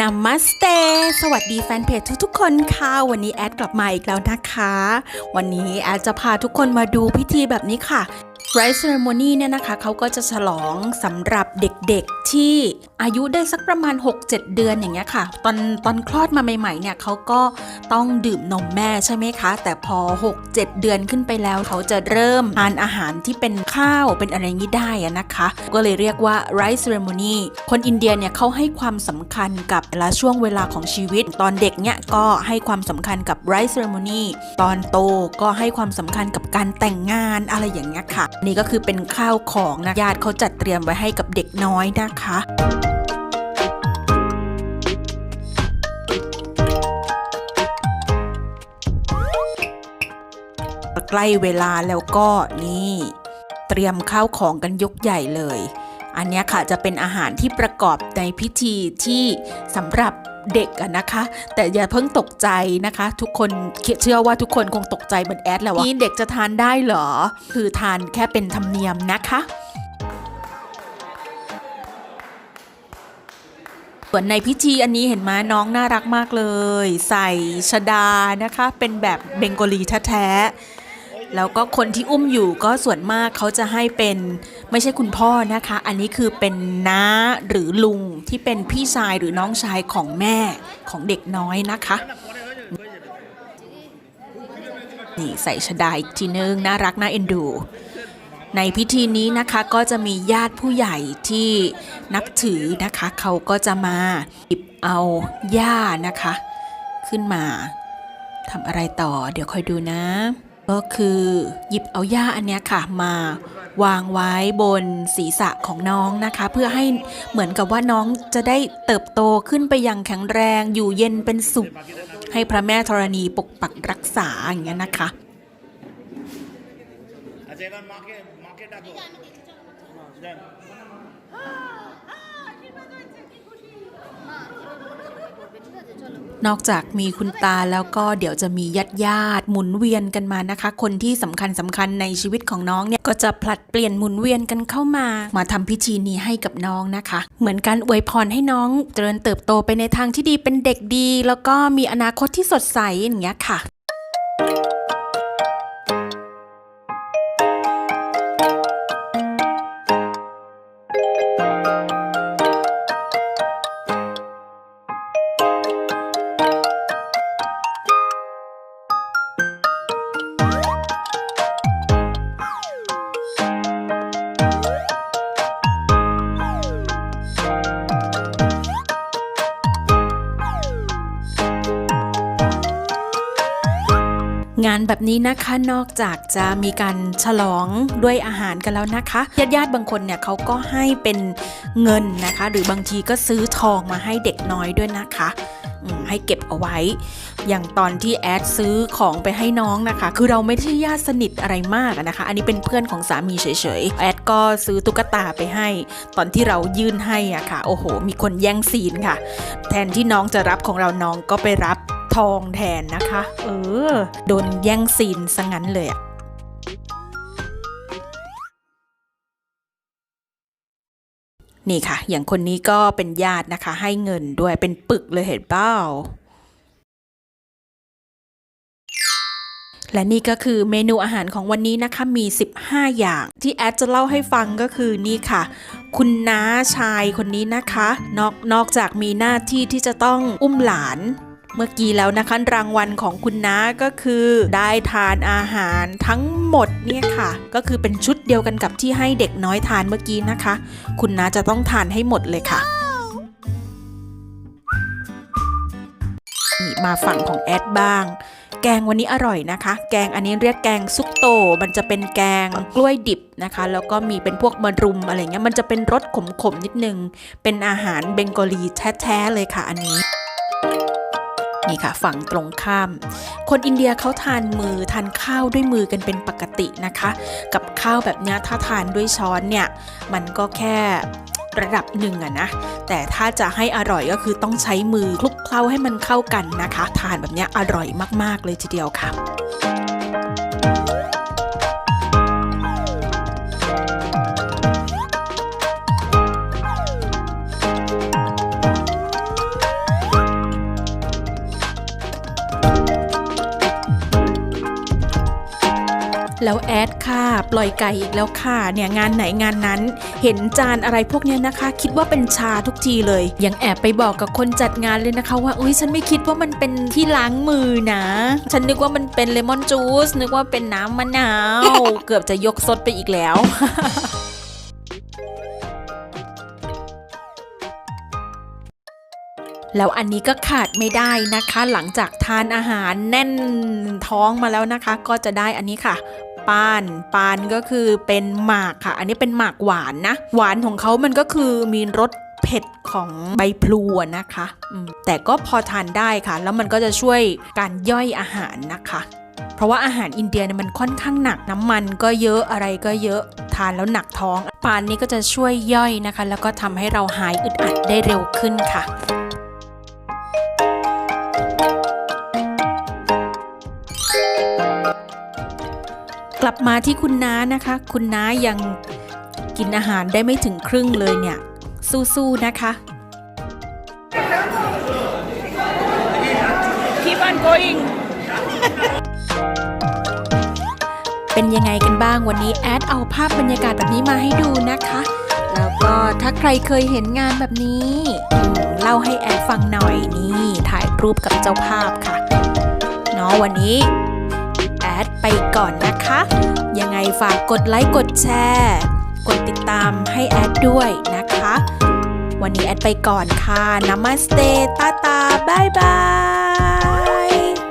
นามัสเต สวัสดีแฟนเพจทุกๆ คนค่ะ วันนี้แอดกลับมาอีกแล้วนะคะ วันนี้แอดจะพาทุกคนมาดูพิธีแบบนี้ค่ะ Rice Ceremony เนี่ยนะคะเขาก็จะฉลองสำหรับเด็กๆที่อายุได้สักประมาณ 6-7 เดือนอย่างเงี้ยค่ะ ตอนตอนคลอดมาใหม่ๆเนี่ยเขาก็ต้องดื่มนมแม่ใช่ไหมคะ แต่พอ 6-7 เดือนขึ้นไปแล้วเขาจะเริ่มทานอาหารที่เป็นข้าวเป็นอะไรอย่างนี้ได้นะคะ ก็เลยเรียกว่า Rice Ceremony คนอินเดียเนี่ยเขาให้ความสำคัญกับแต่ละช่วงเวลาของชีวิต ตอนเด็กเนี่ยก็ให้ความสำคัญกับ Rice Ceremony ตอนโตก็ให้ความสำคัญกับการแต่งงานอะไรอย่างเงี้ยค่ะนี่ก็คือเป็นข้าวของนะญาติเขาจัดเตรียมไว้ให้กับเด็กน้อยนะคะใกล้เวลาแล้วก็นี่เตรียมข้าวของกันยกใหญ่เลย อันนี้ค่ะจะเป็นอาหารที่ประกอบในพิธีที่สำหรับ เด็กอะนะคะ แต่อย่าเพิ่งตกใจนะคะ ทุกคนเชื่อว่าทุกคนคงตกใจเหมือนแอดแหละว่านี่เด็กจะทานได้เหรอ คือทานแค่เป็นธรรมเนียมนะคะส่วนในพิธีอันนี้เห็นไหมน้องน่ารักมากเลย ใส่ชดานะคะ เป็นแบบเบงโกลีแท้ๆ แล้วก็คนที่อุ้มอยู่ก็ส่วนมากเขาจะให้เป็นไม่ใช่คุณพ่อนะคะ อันนี้คือเป็นน้าหรือลุงที่เป็นพี่ชายหรือน้องชายของแม่ของเด็กน้อยนะคะ นี่ใส่ชดาอีกทีนึง น่ารักน่าเอ็นดู ในพิธีนี้นะคะก็จะมีญาติผู้ใหญ่ที่นับถือนะคะ เขาก็จะมาหยิบเอาหญ้านะคะ ขึ้นมาทำอะไรต่อเดี๋ยวคอยดูนะ ก็คือหยิบเอาย่าอันนี้ค่ะมาวางไว้บนศีรษะของน้องนะคะ เพื่อให้เหมือนกับว่าน้องจะได้เติบโตขึ้นไปอย่างแข็งแรง อยู่เย็นเป็นสุข ให้พระแม่ธรณีปกปักรักษาอย่างเงี้ยนะคะอา นอกจากมีคุณตาแล้วก็เดี๋ยวจะมีญาติญาติหมุนเวียนกันมานะคะ คนที่สำคัญสำคัญในชีวิตของน้องเนี่ยก็จะผลัดเปลี่ยนหมุนเวียนกันเข้ามา มาทำพิธีนี้ให้กับน้องนะคะ เหมือนการอวยพรให้น้องเจริญเติบโตไปในทางที่ดีเป็นเด็กดี แล้วก็มีอนาคตที่สดใสอย่างเงี้ยค่ะ งานแบบนี้นะคะนอกจากจะมีการฉลองด้วยอาหารกันแล้วนะคะญาติญาติบางคนเนี่ยเขาก็ให้เป็นเงินนะคะ หรือบางทีก็ซื้อทองมาให้เด็กน้อยด้วยนะคะให้เก็บเอาไว้ อย่างตอนที่แอดซื้อของไปให้น้องนะคะ คือเราไม่ใช่ญาติสนิทอะไรมากนะคะ อันนี้เป็นเพื่อนของสามีเฉยๆ แอดก็ซื้อตุ๊กตาไปให้ ตอนที่เรายื่นให้อะค่ะ โอ้โห มีคนแย่งซีนค่ะ แทนที่น้องจะรับของเราน้องก็ไปรับ ทองแทนนะคะ เออ โดนแย่งซีนซะงั้นเลยอะนี่ค่ะ อย่างคนนี้ก็เป็นญาตินะคะ ให้เงินด้วยเป็นปึกเลยเห็นเปล่าและนี่ก็คือเมนูอาหารของวันนี้นะคะมี 15 อย่าง ที่แอดจะเล่าให้ฟังก็คือนี่ค่ะ คุณน้าชายคนนี้นะคะ นอกนอกจากมีหน้าที่ที่จะต้องอุ้มหลาน เมื่อกี้แล้วนะคะรางวัลของคุณน้าก็คือได้ทานอาหารทั้งหมดเนี่ยค่ะ ก็คือเป็นชุดเดียวกันกับที่ให้เด็กน้อยทานเมื่อกี้นะคะ คุณน้าจะต้องทานให้หมดเลยค่ะมาฝั่งของแอดบ้าง แกงวันนี้อร่อยนะคะ แกงอันนี้เรียกแกงซุกโต มันจะเป็นแกงกล้วยดิบนะคะ แล้วก็มีเป็นพวกมะรุมอะไรเงี้ย มันจะเป็นรสขมๆนิดนึง เป็นอาหารเบงกอลีแท้ๆเลยค่ะอันนี้ นี่ค่ะฝั่งตรงข้าม คนอินเดียเขาทานมือทานข้าวด้วยมือกันเป็นปกตินะคะ กับข้าวแบบนี้ถ้าทานด้วยช้อนเนี่ยมันก็แค่ระดับหนึ่งอะนะ แต่ถ้าจะให้อร่อยก็คือต้องใช้มือคลุกเคล้าให้มันเข้ากันนะคะ ทานแบบนี้อร่อยมากๆเลยทีเดียวค่ะ แล้วแอดค่ะปล่อยไก่อีกแล้วค่ะเนี่ยงานไหนงานนั้น เห็นจานอะไรพวกเนี้ยนะคะ คิดว่าเป็นชาทุกทีเลย ยังแอบไปบอกกับคนจัดงานเลยนะคะ ว่าอุ้ยฉันไม่คิดว่ามันเป็นที่ล้างมือนะ ฉันนึกว่ามันเป็นเลมอนจูสนึกว่าเป็นน้ำมะนาวเกือบจะยกซดไปอีกแล้วแล้วอันนี้ก็ขาดไม่ได้นะคะ หลังจากทานอาหารแน่นท้องมาแล้วนะคะ ก็จะได้อันนี้ค่ะ ปานปานก็คือเป็นหมากค่ะ อันนี้เป็นหมากหวานนะ หวานของเขามันก็คือมีรสเผ็ดของใบพลูนะคะอืมแต่ก็พอทานได้ค่ะ แล้วมันก็จะช่วยการย่อยอาหารนะคะ เพราะว่าอาหารอินเดียเนี่ยมันค่อนข้างหนักน้ำมันก็เยอะอะไรก็เยอะทานแล้วหนักท้อง ปานนี้ก็จะช่วยย่อยนะคะ แล้วก็ทำให้เราหายอึดอัดได้เร็วขึ้นค่ะ กลับมาที่คุณน้านะคะ คุณน้ายังกินอาหารได้ไม่ถึงครึ่งเลยเนี่ย สู้ๆนะคะ Keep on going. เป็นยังไงกันบ้างวันนี้แอดเอาภาพบรรยากาศแบบนี้มาให้ดูนะคะ แล้วก็ถ้าใครเคยเห็นงานแบบนี้อืมเล่าให้แอดฟังหน่อยนี่ ถ่ายรูปกับเจ้าภาพค่ะ เนาะวันนี้แอ ดไปก่อนนะคะ ยังไงฝากกดไลค์กดแชร์ กดติดตามให้แอดด้วยนะคะ วันนี้แอดไปก่อนค่ะ นามาสเตตาตาบายบาย